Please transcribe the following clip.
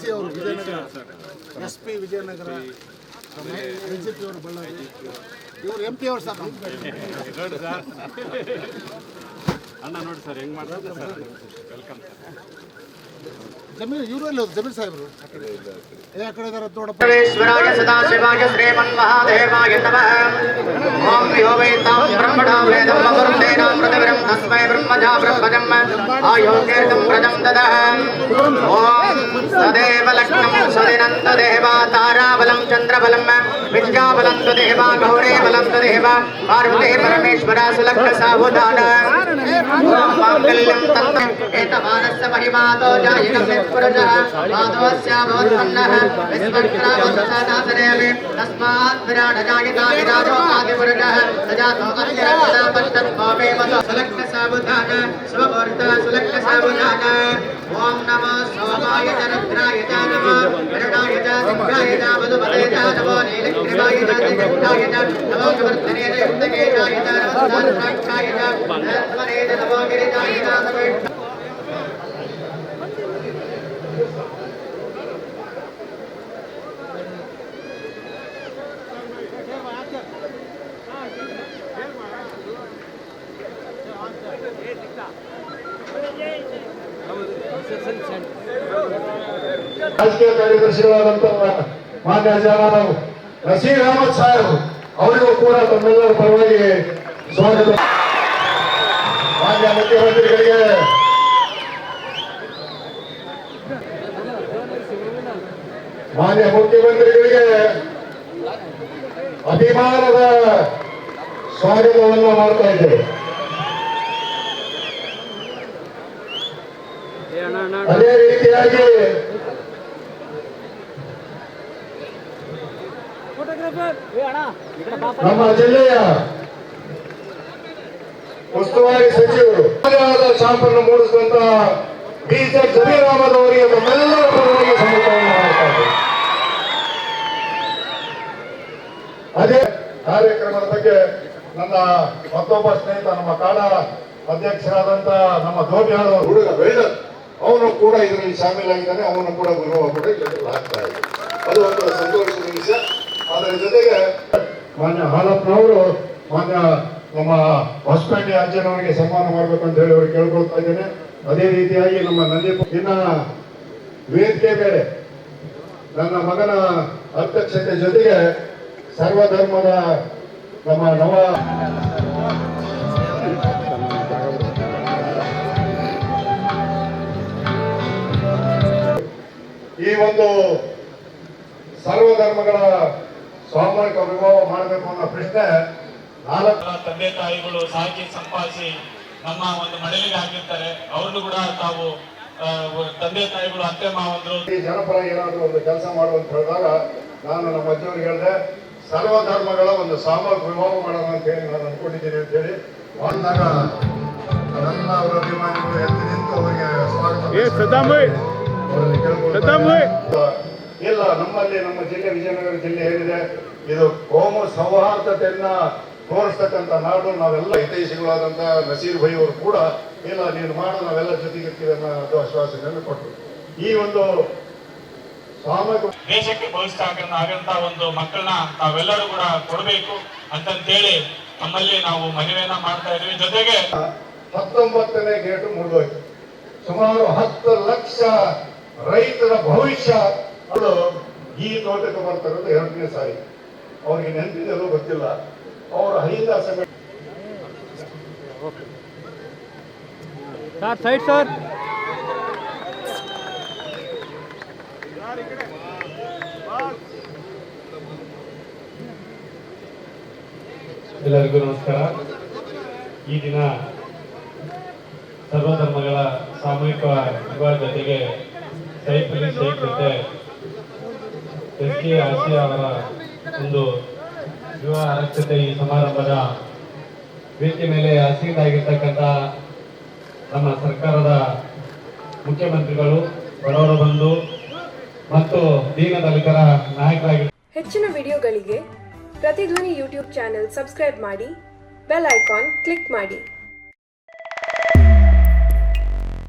C ಅವರು Vijayanagara S P Vijayanagara L G P ಅವರು ಬಳ್ಳಾರಿ. ಇವರು ಎಂ ಪಿ ಅವರು ಸರ್ ನೋಡಿ ಸರ್ ಅಣ್ಣ ನೋಡಿ ಸರ್ ಹೆಂಗ್ ಮಾಡ್ತಾರೆ ಸರ್? ವೆಲ್ಕಮ್ ಜಮೀರ್ ಇವರಲ್ಲಿ ಜಮೀರ್ ಸಾಹೇಬರು? ಆ ಕಡೆ ಇದ್ದಾರೆ ನೋಡಪ್ಪ. ಸದಾಶಿವಾಯ ಶ್ರೀಮನ್ ಮಹಾದೇವಾಯ ನಮಃ. ओम विहो वेतां ब्रह्मणा वेदं वरुन्देनां पृथिवीरं तस्मै ब्रह्मजा ब्रह्मजम् आयोगेर्गं व्रजं ददः ॐ सदेव लग्नं सदिनन्त देवा ताराबलं चन्द्रबलं विद्याबलं देवा गौरे बलं तु देवा पार्वते परमेश्वरा सुलग्नसावधान माङ्गल्यं तन्त्रम् एतमानस्य महिमातो जायिनं माधवस्याभवत्पन्नः विस्मन्त्रावत्सदासनेऽपि तस्मात् विराटजायिता विराजो आदिपुरुषः सजातो मतो सुलग्नसावधान स्वमूर्त सुलग्नसावधान ॐ नमो सोमाय च रुद्राय च नमो वरुणाय च सिंहाय च मधुमते च नमो नीलग्रीवाय च नमो कवर्धने च युक्तकेशाय च नमो साक्षाय च ರಾಜಕೀಯ ಕಾರ್ಯದರ್ಶಿಗಳಾದಂತ ಮಾನ್ಯ ಜವಾನರು ನಸೀರ್ ಅಹಮದ್ ಸಾಹೇಬ್ ಅವರಿಗೂ ಕೂಡ ತಮ್ಮೆಲ್ಲರ ಪರವಾಗಿ ಸ್ವಾಗತ. ಮಾನ್ಯ ಮುಖ್ಯಮಂತ್ರಿಗಳಿಗೆ ಮಾನ್ಯ ಮುಖ್ಯಮಂತ್ರಿಗಳಿಗೆ ಅಭಿಮಾನದ ಸ್ವಾಗತವನ್ನು ಮಾಡ್ತಾ ಇದ್ದೇವೆ. ಅದೇ ರೀತಿಯಾಗಿ ನಮ್ಮ ಜಿಲ್ಲೆಯ ಉಸ್ತುವಾರಿ ಸಚಿವರು ಶಾಪನ್ನು ಮೂಡಿಸುವಂತಹ ಬಿ ಜೆ ಜಮೀರ್ ಅಹಮದ್ ಅವರಿಗೆ ತಮ್ಮೆಲ್ಲರ ಪರವಾಗಿ ಸಮರ್ಥವನ್ನು ಮಾಡ್ತಾ ಇದ್ದೇವೆ. ಅದೇ ಕಾರ್ಯಕ್ರಮದ ಬಗ್ಗೆ ನನ್ನ ಮತ್ತೊಬ್ಬ ಸ್ನೇಹಿತ ನಮ್ಮ ಕಾಡ ಅಧ್ಯಕ್ಷರಾದಂತಹ ನಮ್ಮ ದೋಟಿಯಾದ ಹುಡುಗ ಬೆಳ್ಳರ್ ಅವನು ಕೂಡ ಇದರಲ್ಲಿ ಶಾಮೀಲಾಗಿದ್ದಾನೆ ಅವನು ಕೂಡ ಗುರುವ ಕೂಡ ಇದರಲ್ಲಿ ಆಗ್ತಾ ಇದೆ. ಅದು ಒಂದು ಸಂತೋಷದ ವಿಷಯ. ಅದರ ಜೊತೆಗೆ ಮಾನ್ಯ ಹಾಲಪ್ಪನವರು ಮಾನ್ಯ ನಮ್ಮ ಹೊಸಪೇಟೆ ಅಜ್ಜನವರಿಗೆ ಸನ್ಮಾನ ಮಾಡಬೇಕು ಅಂತ ಹೇಳಿ ಅವ್ರಿಗೆ ಕೇಳ್ಕೊಳ್ತಾ ಇದ್ದೇನೆ. ಅದೇ ರೀತಿಯಾಗಿ ನಮ್ಮ ನಂದಿ ಇನ್ನ ವೇದಿಕೆ ಬೇರೆ ನನ್ನ ಮಗನ ಅಧ್ಯಕ್ಷತೆ ಜೊತೆಗೆ ಸರ್ವಧರ್ಮದ ನಮ್ಮ ನವ ಈ ಒಂದು ಸರ್ವಧರ್ಮಗಳ ಸಾಮೂಹಿಕ ವಿವಾಹ ಮಾಡಬೇಕು ಅನ್ನೋ ಪ್ರಶ್ನೆ ನಾಲ್ಕು ತಂದೆ ತಾಯಿಗಳು ಸಾಕಿ ಸಂಪಾದಿಸಿ ನಮ್ಮ ಒಂದು ಮನೆಯಲ್ಲಿ ಹಾಕಿರ್ತಾರೆ. ಅವ್ರನ್ನು ಕೂಡ ತಾವು ತಂದೆ ತಾಯಿಗಳು ಅತ್ತೆ ಮಾವಂದ್ರು. ಈ ಜನಪರ ಏನಾದರೂ ಒಂದು ಕೆಲಸ ಮಾಡುವಂತ ಹೇಳಿದಾಗ ನಾನು ನಮ್ಮ ಅಜ್ಜಿಯವ್ರಿಗೆ ಹೇಳಿದೆ ಸರ್ವ ಧರ್ಮಗಳ ಒಂದು ಸಾಮೂಹಿಕ ವಿವಾಹ ಮಾಡೋಣ ಅಂತ ಹೇಳಿ ನಾನು ಅನ್ಕೊಂಡಿದ್ದೀನಿ ಅಂತ ಹೇಳಿ. ಬಂದಾಗ ನನ್ನ ಅವರ ಅಭಿಮಾನಿಗಳು ಎದ್ದು ನಿಂತು ಅವರಿಗೆ ಸ್ವಾಗತ ಇಲ್ಲ ನಮ್ಮಲ್ಲಿ ನಮ್ಮ ಜಿಲ್ಲೆ ವಿಜಯನಗರ ಜಿಲ್ಲೆ ಏನಿದೆ? ಇದು ಕೋಮು ಸೌಹಾರ್ದತೆಯನ್ನ ತೋರಿಸ್ತಕ್ಕಂಥ ನಾಡು. ನಾವೆಲ್ಲ ಹಿತೈಷಿಗಳಾದಂಥ ನಸೀರ್ ಭೈ ಅವರು ಕೂಡ ಇಲ್ಲ ನೀನು ಮಾಡು ನಾವೆಲ್ಲ ಜೊತೆಗಿರ್ತೀವಿ ಅನ್ನೋ ಅದು ಆಶ್ವಾಸನೆಯನ್ನು ಕೊಟ್ಟರು. ಈ ಒಂದು ದೇಶಕ್ಕೆ ಭವಿಷ್ಯ ಆಗಂತ ಒಂದು ಮಕ್ಕಳನ್ನ ನಾವೆಲ್ಲರೂ ಕೂಡ ಕೊಡಬೇಕು ಅಂತಂತೇಳಿ ನಮ್ಮಲ್ಲಿ ನಾವು ಮನವಿಯನ್ನ ಮಾಡ್ತಾ ಇದೀವಿ. ಜೊತೆಗೆ ಹತ್ತೊಂಬತ್ತನೇ ಗೇಟು ಮುರಿದೋಯ್ತು. ಸುಮಾರು ಹತ್ತು ಲಕ್ಷ ರೈತರ ಭವಿಷ್ಯ ಅವರು ಈ ತೋಟಕ್ಕೆ ಬರ್ತಕ್ಕಂಥ ಎರಡನೇ ಸಾರಿ. ಅವ್ರಿಗೆ ನೆನಪಿದೆಲ್ಲೋ ಗೊತ್ತಿಲ್ಲ. ಅವರ ಐದ ಸಭೆ ಸರ್ ಸೈಡ್ ಸರ್ ಎಲ್ಲರಿಗೂ ನಮಸ್ಕಾರ. ಈ ದಿನ ಸರ್ವಧರ್ಮಗಳ ಸಾಮೂಹಿಕ ವಿವಾಹ ಜೊತೆಗೆ ಸೈಫ್ ಸೇರಿಕೊಂಡೆ ಎಸ್ ಕೆ ಅವರ ಒಂದು ವಿವಾಹ ಅರಕ್ಷತೆ ಈ ಸಮಾರಂಭದ ವೇದಿಕೆ ಮೇಲೆ ಆಸೀನಾಗಿರ್ತಕ್ಕಂಥ ನಮ್ಮ ಸರ್ಕಾರದ ಮುಖ್ಯಮಂತ್ರಿಗಳು, ಬಡವರು ಬಂದು ಮತ್ತು ದೀನ ದಲಿತರ ನಾಯಕರಾಗಿ ಹೆಚ್ಚಿನ ವಿಡಿಯೋಗಳಿಗೆ ಪ್ರತಿಧ್ವನಿ ಯೂಟ್ಯೂಬ್ ಚಾನೆಲ್ ಸಬ್ಸ್ಕ್ರೈಬ್ ಮಾಡಿ, ಬೆಲ್ ಐಕಾನ್ ಕ್ಲಿಕ್ ಮಾಡಿ.